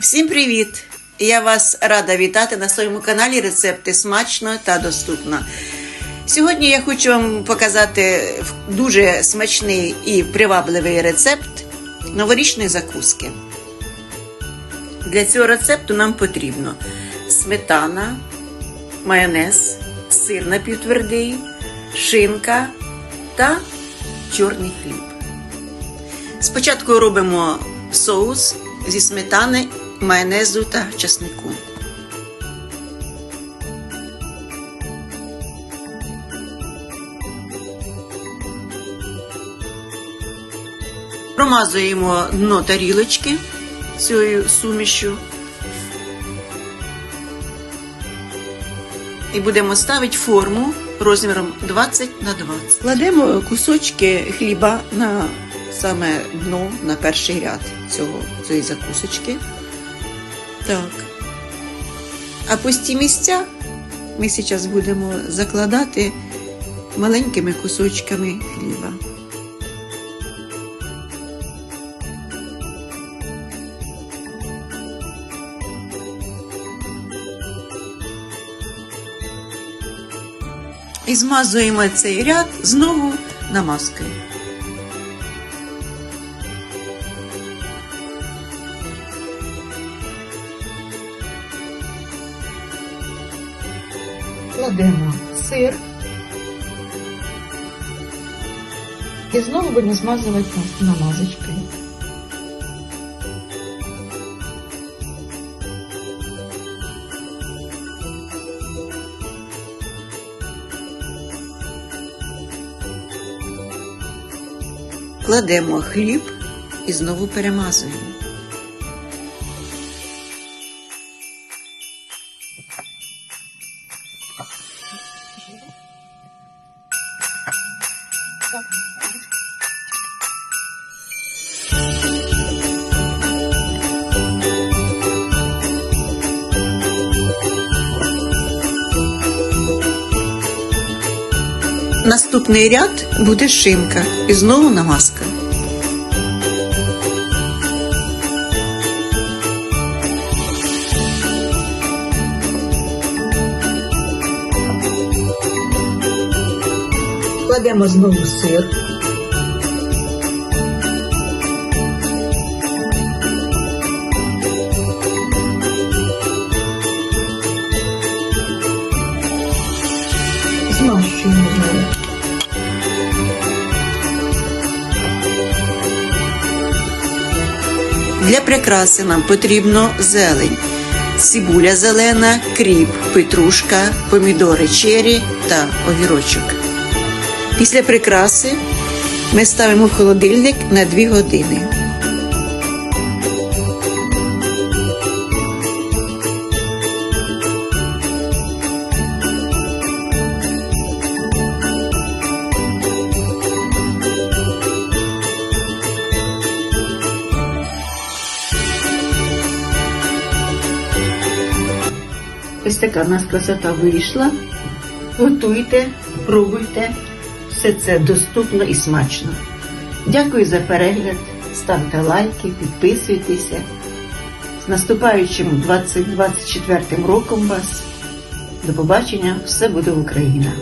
Всім привіт! Я вас рада вітати на своєму каналі Рецепти смачно та доступно. Сьогодні я хочу вам показати дуже смачний і привабливий рецепт новорічної закуски. Для цього рецепту нам потрібно сметана, майонез, сир напівтвердий, шинка та чорний хліб. Спочатку робимо соус зі сметани, майонезу та часнику. Промазуємо дно тарілочки цією сумішю. І будемо ставити форму розміром 20 на 20. Кладемо кусочки хліба на саме дно, на перший ряд цього, цієї закусочки. Так. А пусті місця ми зараз будемо закладати маленькими кусочками хліба. І змазуємо цей ряд знову намазкою. Кладемо сир і знову будемо змазувати намазочкою. Кладемо хліб і знову перемазуємо. Наступний ряд буде шинка і знову намазка. Кладемо знову сир. Для прикраси нам потрібно зелень, цибуля зелена, кріп, петрушка, помідори чері та огірочок. Після прикраси ми ставимо в холодильник на 2 години. Ось така в нас красота вийшла. Готуйте, пробуйте. Все це доступно і смачно. Дякую за перегляд. Ставте лайки, підписуйтеся. З наступаючим 2024 роком вас. До побачення! Все буде Україна!